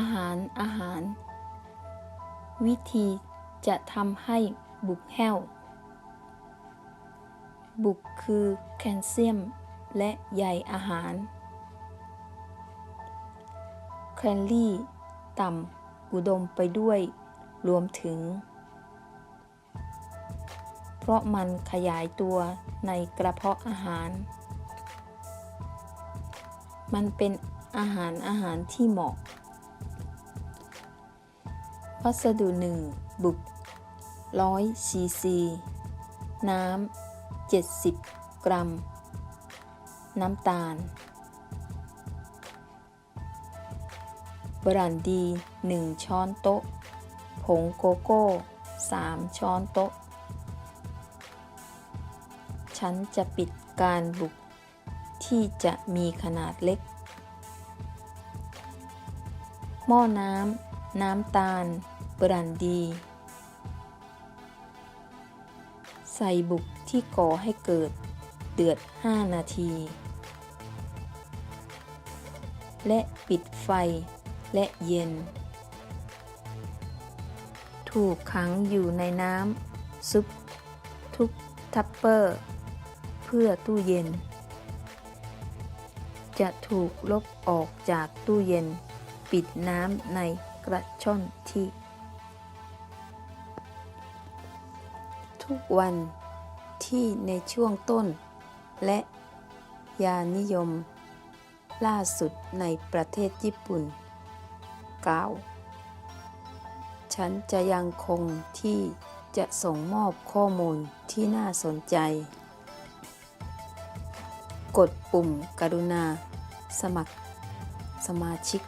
อาหารอาหาร วิธีจะทำให้บุกแห้ว บุกคือแคลเซียม และใยอาหารแคลรี่ ต่ำอุดมไปด้วย รวมถึง เพราะมันขยายตัวในกระเพาะอาหาร มันเป็นอาหารอาหารที่เหมาะ วัสดุหนึ่งบุก100ซีซี น้ำ 70 กรัม น้ำตาล บรันดี 1 ช้อนโต๊ะ ผงโกโก้ 3 ช้อนโต๊ะ ฉันจะปิดการบุกที่จะมีขนาดเล็ก หม้อน้ำ น้ำตาล บรันดี ใส่บุกที่ก่อให้เกิดเดือด 5 นาที และปิดไฟและเย็น ถูกขังอยู่ในน้ำซุปทุกทัปเปอร์ เพื่อตู้เย็น จะถูกลบออกจากตู้เย็น ปิดน้ำใน กระช่อนที่ ทุกวันที่ในช่วงต้น และยานิยม ล่าสุดในประเทศญี่ปุ่นกล่าวฉันจะยังคงที่จะส่งมอบข้อมูลที่น่าสนใจ กดปุ่มกรุณา สมัครสมาชิก